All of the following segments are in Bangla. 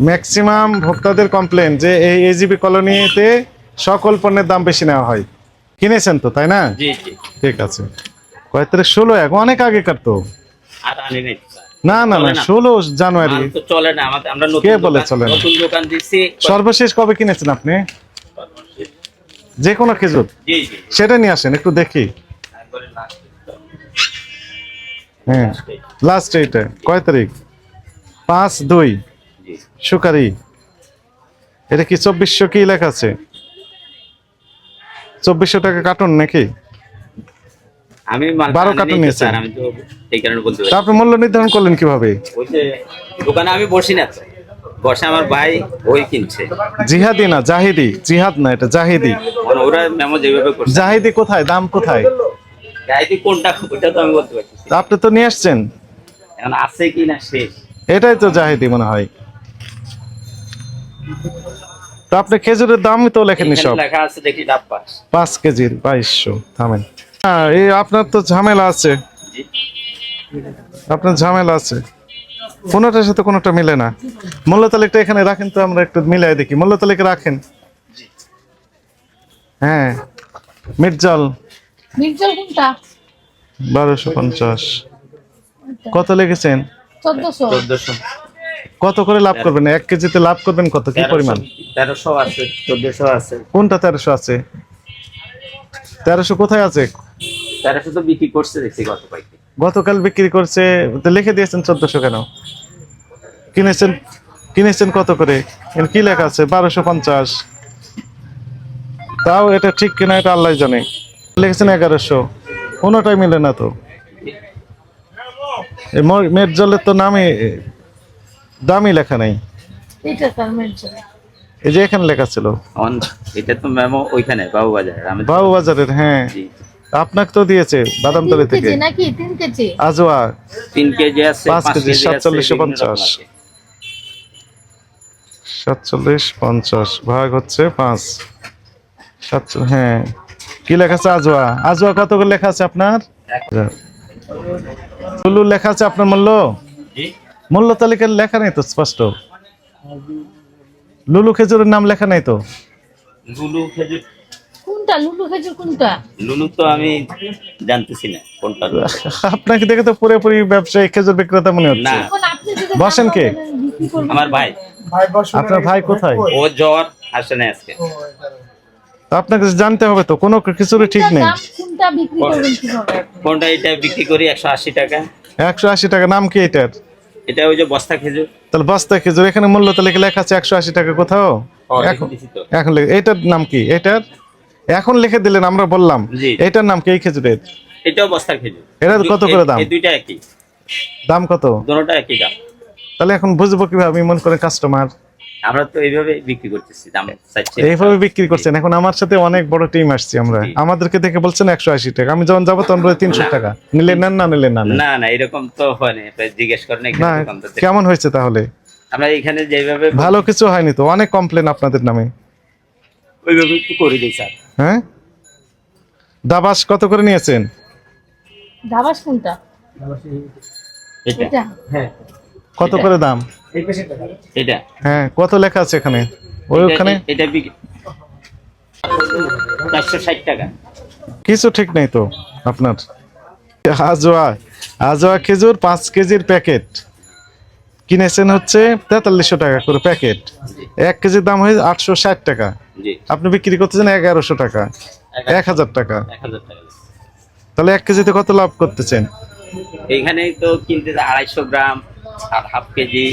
ম্যাক্সিমাম ভোক্তাদের কমপ্লেন যে এই এজিবি কলোনিতে সকল পণ্যের দাম বেশি নেওয়া হয়। কিনেছেন তো তাই না? ঠিক আছে। কয় তারিখ? ষোলো এক অনেক আগেকার তো। আর আনি নাই। স্যার। না না না। ষোলো জানুয়ারি। চলে না আমরা কে বলে চলে না? সর্বশেষ কবে কিনেছেন আপনি? যে কোনো খেজুর সেটা নিয়ে আসেন একটু দেখি। হ্যাঁ। লাস্ট এইটা কয় তারিখ? পাঁচ দুই। সুকারি। এটা কি চব্বিশশো কি লেখা আছে? চব্বিশশো টাকা কার্টুন নাকি? আমি বারো কার্টুন এই কারণে বলতে তা আপনি মূল্য নির্ধারণ করলেন কীভাবে? ওই যে দোকানে আমি বসি না তো। বসে আমার ভাই ওই কিনছে। জিহাদি না জাহিদি। জিহাদ না এটা জাহিদি। মানে ওরা মেমো যেভাবে করছে। জাহিদি কোথায়? দাম কোথায়? কোনটা তো আমি বলতে পারছি তা আপনি তো নিয়ে আসছেন। এখন আছে কি না শেষ? এটাই তো জাহিদি মনে হয়। তো আপনি খেজুরের দামই তো লেখেননি সব। লেখা আছে দেখি ডাব পাস। পাঁচ কেজির বাইশশো থামেন। হ্যাঁ এই আপনার তো ঝামেলা আছে। আপনার ঝামেলা আছে। কোনোটার সাথে কোনোটা মিলে না। মূল্য তালিকা এখানে রাখেন তো আমরা একটু মিলাই দেখি। মূল্য তালিকা রাখেন। হ্যাঁ মির্জাল। মির্জল কোনটা? বারোশো পঞ্চাশ। কত লেগেছেন চোদ্দশো। চোদ্দশো। কত করে লাভ করবেন? এক কেজিতে লাভ করবেন কত? কি পরিমাণ? তেরোশো আছে চোদ্দশো আছে। কোনটা তেরোশো আছে? তেরোশো কোথায় আছে? তেরোশো তো বিক্রি করছে দেখছি গত কয়েকদিন। গতকাল বিক্রি করছে লিখে দিয়েছেন চোদ্দশো কেন? কিনেছেন কিনেছেন কত করে? কি লেখা আছে? বারোশো পঞ্চাশ। তাও এটা ঠিক কিনা এটা আল্লাহ জানে। লিখেছেন এগারোশো। কোনোটাই মিলে না তো। এই ম- মেয়ের জলের তো নামে দামই লেখা নাই। এটা স্যার মির্জল এই যে এখানে লেখা ছিল। অন এটা তো মেমো ওইখানে বাবু বাজার আমি বাবু বাজারের হ্যাঁ আপনাকে তো দিয়েছে বাদামতলি থেকে। কেজি নাকি? তিন কেজি? আজোয়া তিন কেজি আছে পাঁচ কেজি, আছে, সাতচল্লিশশো বিভিন্ন রকম পঞ্চাশ। আছে। সাতচল্লিশ পঞ্চাশ ভাগ হচ্ছে পাঁচ। সাতচল্লিশ হ্যাঁ। কি লেখা আছে? আজোয়া আজোয়া কত করে লেখা আছে আপনার? লুলু লেখা আছে আপনার মূল্য? জি। মূল্য তালিকার লেখা নেই তো স্পষ্ট? লুলু খেজুরের নাম লেখা নেই তো? লুলু খেজুর। কোনটা? লুলু খেজুর কোনটা? লুলু তো আমি জানতেছি না কোনটা আপনাকে দেখে তো পুরোপুরি ব্যবসায়ী খেজুর বিক্রেতা মনে হচ্ছে। না। এখন আপনি যদি বসেন কে? আমার ভাই। আপনার ভাই কোথায়? ও জ্বর আসে না আজকে। আপনাকে জানতে হবে তো কোনো কিছুরই ঠিক নেই। কোনটা বিক্রি করবেন কীভাবে? কোনটা এটা বিক্রি করি একশো আশি টাকা। একশো আশি টাকা নাম কি এটার? এটা ওই যে বস্তা খেজুর। তাহলে বস্তা খেজুর এখানে মূল্য তাহলে লেখা আছে একশো আশি টাকা কোথাও? এখন এটার নাম কি? এটার এখন লিখে দিলেন আমরা বললাম। এটার নাম কি? এই খেজুরের? এটাও বস্তা খেজুর। এটা কত করে দাম? এই দুইটা একই। দাম কত? দুটোটা একই দাম। তাহলে এখন বুঝব কীভাবে আমি মনে করে কাস্টমার আমরা তো এইভাবে বিক্রি করতেছি দাম চাইছে এইভাবে বিক্রি করছেন। এখন আমার সাথে অনেক বড় টিম আসছি আমরা। আমাদেরকে দেখে বলছেন একশো আশি টাকা। আমি যখন যাব তখন বলে তিনশো টাকা। নিলে নেন না নিলে না না এরকম তো জিজ্ঞেস করেন। কেমন হয়েছে তাহলে? আমরা এখানে যেভাবে ভালো কিছু হয়নি তো? অনেক কমপ্লেন আপনাদের নামে। ওইভাবে একটু করে দিই স্যার। হ্যাঁ? দাবাস কত করে নিয়েছেন? ধাবাস কোনটা? এটা। এটা? কত করে দাম? এটা। হ্যাঁ কত লেখা আছে এখানে? ওই এটা- ওখানে? এটা চারশো ষাট টাকা। কিছু ঠিক নেই তো আপনার। আজোয়া আজোয়া খেজুর পাঁচ কেজির প্যাকেট। কিনেছেন হচ্ছে তেতাল্লিশশো টাকা করে প্যাকেট। এক কেজির দাম হয়েছে আটশো ষাট টাকা। আপনি বিক্রি করতেছেন এগারোশো টাকা। এক হাজার টাকা। এক হাজার টাকা। তাহলে এক কেজিতে কত লাভ করতেছেন? এইখানে তো কিনতে আড়াইশো গ্রাম আর হাফ কেজি।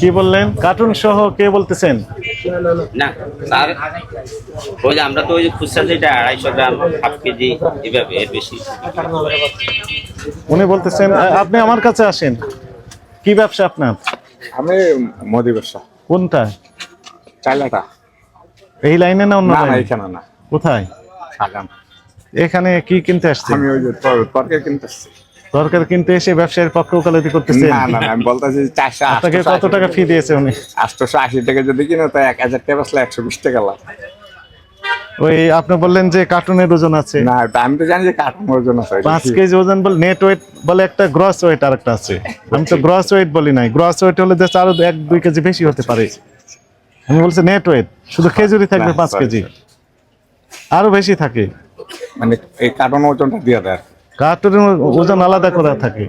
কি বললেন কার্টুন সহ কে বলতেছেন? না তার ওই যে আমরা তো ওই খুচরা যেটা আড়াইশো গ্রাম হাফ কেজি এভাবে এর বেশি। উনি বলতেছেন আপনি আমার কাছে আসেন। কি ব্যবসা আপনার? আমি মোদি ব্যবসা। কোনটা? চাইলাটা এই লাইনে না অন্য লাইনে? এখানে না। কোথায়? এখানে কি কিনতে আসছেন? আমি ওই যে তরকারি কিনতেছি সরকার কিনতে এসে ব্যবসায়ের পক্ষে ওকালতি করতেছেন? না না আমি বলতেছি চারশো আপনাকে কত টাকা ফি দিয়েছে উনি? আটশোশো আশি টাকা যদি কিনে তো এক হাজার টাকা বসলে একশো বিশ টাকা লাভ। ওই আপনি বললেন যে কার্টুনের ওজন আছে। না আমি তো জানি যে কার্টুন ওজন আছে। পাঁচ কেজি ওজন বলে নেট ওয়েট বলে একটা গ্রস ওয়েট আর একটা আছে। আমি তো গ্রস ওয়েট বলি নাই। গ্রস ওয়েট হলে যে আরও এক দুই কেজি বেশি হতে পারে। আমি বলছি নেট ওয়েট শুধু খেজুরি থাকবে পাঁচ কেজি। আরও বেশি থাকে। মানে এই কার্টুন ওজনটা দিয়ে দেয় কার্টুনের ওজন আলাদা করা থাকে।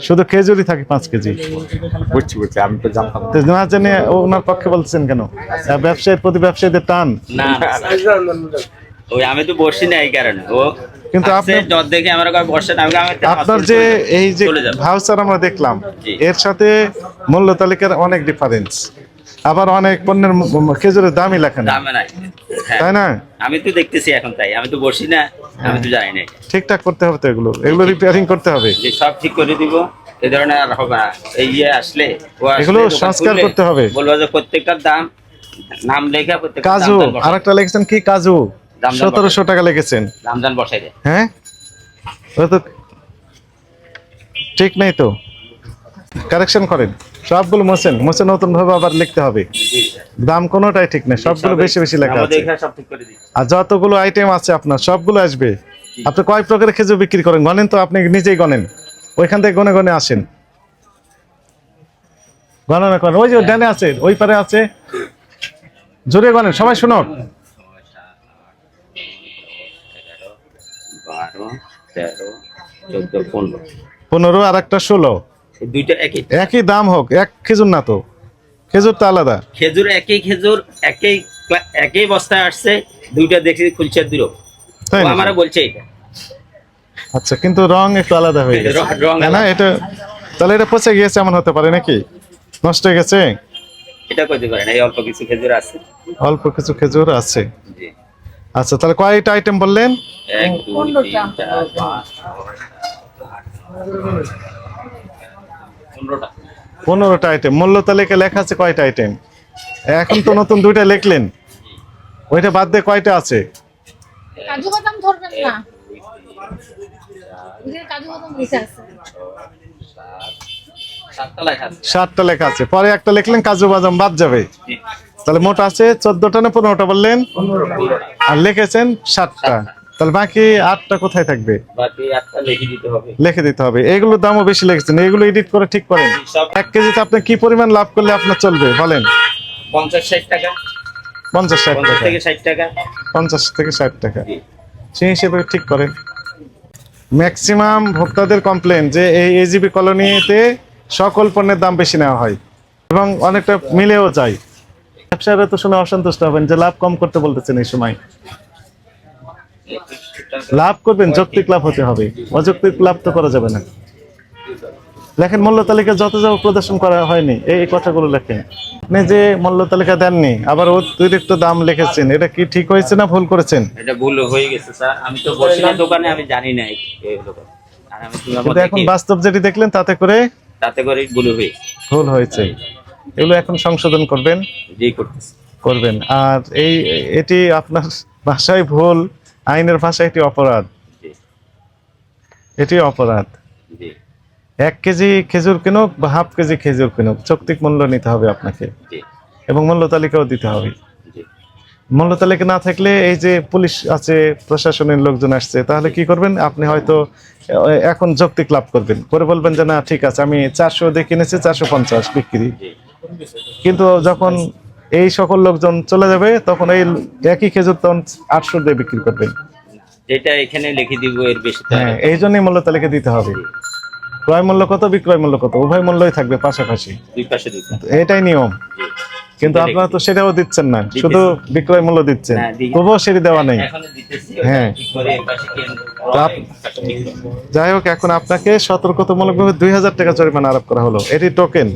শুধু খেজুরি থাকে পাঁচ কেজি। বুঝছি বুঝছি আমি তো জানতাম না। তো জেনে ওনার পক্ষে বলছেন কেন? ব্যবসায়ীর প্রতি ব্যবসায়ীদের টান? না ওই আমি তো বসছি না এই কারণে। ও কিন্তু আপনি- জ্বর দেখে আমার কাছে বসছে আমি আমি আপনার যে এই যে ভাউচার আমরা দেখলাম এর সাথে মূল্য তালিকার অনেক ডিফারেন্স আবার অনেক পণ্যের খেজুরের দামই লেখা দামে নাই। হ্যাঁ। তাই না? আমি তো দেখতেছি এখন তাই আমি তো বসি না আমি তো জানি না ঠিকঠাক করতে হবে তো এগুলো। এগুলো রিপেয়ারিং করতে হবে। সব ঠিক করে দিব এই ধরনের আর হবে না। এই ইয়ে আসলে এগুলো সংস্কার করতে হবে। বলব যে প্রত্যেকটার দাম নাম লেখা প্রত্যেকটা কাজু আর একটা লিখেছেন কি? কাজু। সতেরোশো টাকা লিখেছেন। দাম দাম বসাই দেয় হ্যাঁ? তো ঠিক নাই তো। কারেকশন করেন। সবগুলো মোছেন মোছে নতুন ভাবে আবার লিখতে হবে। দাম কোনোটাই ঠিক নেই সবগুলো বেশি বেশি লেখা আছে। সব ঠিক করে দিচ্ছি। আর যতগুলো আইটেম আছে আপনার সবগুলো আসবে। আপনি কয় প্রকারের খেজুর বিক্রি করেন? গনেন তো আপনি নিজেই গনেন ওইখান থেকে গনে গনে আসেন। গণনা করেন। ওই যে ডানে আছে ওই পারে আছে। জোরে গনেন সবাই চোদ্দ পনেরো। আর একটা ষোলো। দুইটা একই একই দাম হোক এক খেজুর না তো খেজুর তো আলাদা খেজুর একই খেজুর একই একই বস্তায় আসছে দুইটা দেখছি খুলছে ও না আমারা বলছে এটা আচ্ছা কিন্তু রং একটু আলাদা হয়ে গেছে না এটা তাহলে এটা পচে গিয়েছে এমন হতে পারে নাকি নষ্ট হয়ে গেছে এটা কইতে পারেন এই অল্প কিছু খেজুর আছে অল্প কিছু খেজুর আছে জি আচ্ছা তাহলে কয়টা আইটেম বললেন এক দুই তিন পনেরোটা। চার পাঁচ ছয়, সাত, আট, পনেরোটা। পনেরোটা আইটেম মূল্য তালিকা লেখা আছে কয়টা আইটেম এখন তো নতুন দুইটা লিখলেন। ওইটা বাদ দিয়ে কয়টা আছে? কাজু বাদাম ধরবেন না। কাজু বাদাম লিখে আছে। সাতটা লেখা আছে। সাতটা লেখা আছে। পরে একটা লিখলেন কাজু বাদাম বাদ যাবে। তাহলে মোট আছে চোদ্দটা না পনেরোটা বললেন? আর লিখেছেন সাতটা। তাহলে বাকি আটটা কোথায় থাকবে? বাকি আটটা লিখে দিতে হবে। লিখে দিতে হবে। এগুলোর দামও বেশি লিখেছেন এগুলো এডিট করে ঠিক করেন। এক কেজিতে আপনি কি পরিমাণ লাভ করলে আপনার চলবে বলেন? পঞ্চাশ ষাট টাকা। পঞ্চাশ ষাট থেকে ষাট টাকা। পঞ্চাশ থেকে ষাট টাকা। সেই হিসেবে ঠিক করেন। ম্যাক্সিমাম ভোক্তাদের কমপ্লেন যে এই এজিবি কলোনিতে সকল পণ্যের দাম বেশি নেওয়া হয় এবং অনেকটা মিলেও যায়। ব্যবসায়ীরা তো শুনে অসন্তুষ্ট হবেন যে লাভ কম করতে বলতেছেন এই সময়। লাভ করবেন যৌক্তিক লাভ হতে হবে। অযৌক্তিক লাভ তো করা যাবে না। লেখেন মূল্য তালিকা যত যত প্রদর্শন করা হয়নি। এই কথাগুলো লেখেন। আপনি যে মূল্য তালিকা দেননি আবার অতিরিক্ত দাম লিখেছেন এটা কি ঠিক হয়েছে না ভুল করেছেন? এটা ভুল হয়ে গেছে স্যার। আমি তো বসি না দোকানে আমি জানি না এই দোকান। আর কিন্তু এখন বাস্তব যেটি দেখলেন তাতে করে তাতে করে ভুল হয়ে ভুল হয়েছে। এগুলো এখন সংশোধন করবেন? জি করতেছি। করবেন। আর এই এটি আপনার ভাষায় ভুল আইনের ভাষায় এটি অপরাধ। এটি অপরাধ। এক কেজি খেজুর কিনুক বা হাফ কেজি খেজুর কিনুক যৌক্তিক মূল্য নিতে হবে আপনাকে। এবং মূল্য তালিকাও দিতে হবে। মূল্য তালিকা না থাকলে এই যে পুলিশ আছে প্রশাসনের লোকজন আসছে তাহলে কি করবেন? আপনি হয়তো এখন যৌক্তিক লাভ করবেন। করে বলবেন যে না ঠিক আছে আমি চারশো দিয়ে কিনেছি চারশো পঞ্চাশ বিক্রি। কিন্তু যখন এই সকল লোকজন চলে যাবে তখন এই একই খেজুর তখন আটশো দিয়ে বিক্রি করবেন যেটা এখানে লিখে দিব এর বেশি হ্যাঁ এই জন্যই মূল্য তালিকা দিতে হবে। ক্রয় মূল্য কত বিক্রয় মূল্য কত? উভয় মূল্যই থাকবে পাশাপাশি। দুই পাশে এটাই নিয়ম। কিন্তু আপনারা তো সেটাও দিচ্ছেন না শুধু বিক্রয় মূল্য দিচ্ছেন। তবুও সেটি দেওয়া নেই। হ্যাঁ। যাই হোক এখন আপনাকে সতর্কতামূলকভাবে দুই হাজার টাকা জরিমানা আরোপ করা হলো। এটি টোকেন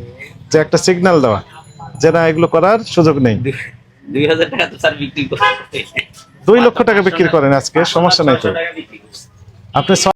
যে একটা সিগন্যাল দেওয়া। যে না এগুলো করার সুযোগ নেই। দুই হাজার টাকা তো স্যার বিক্রি করতে দুই লক্ষ টাকা বিক্রি করেন আজকে সমস্যা নাই তো। আপনি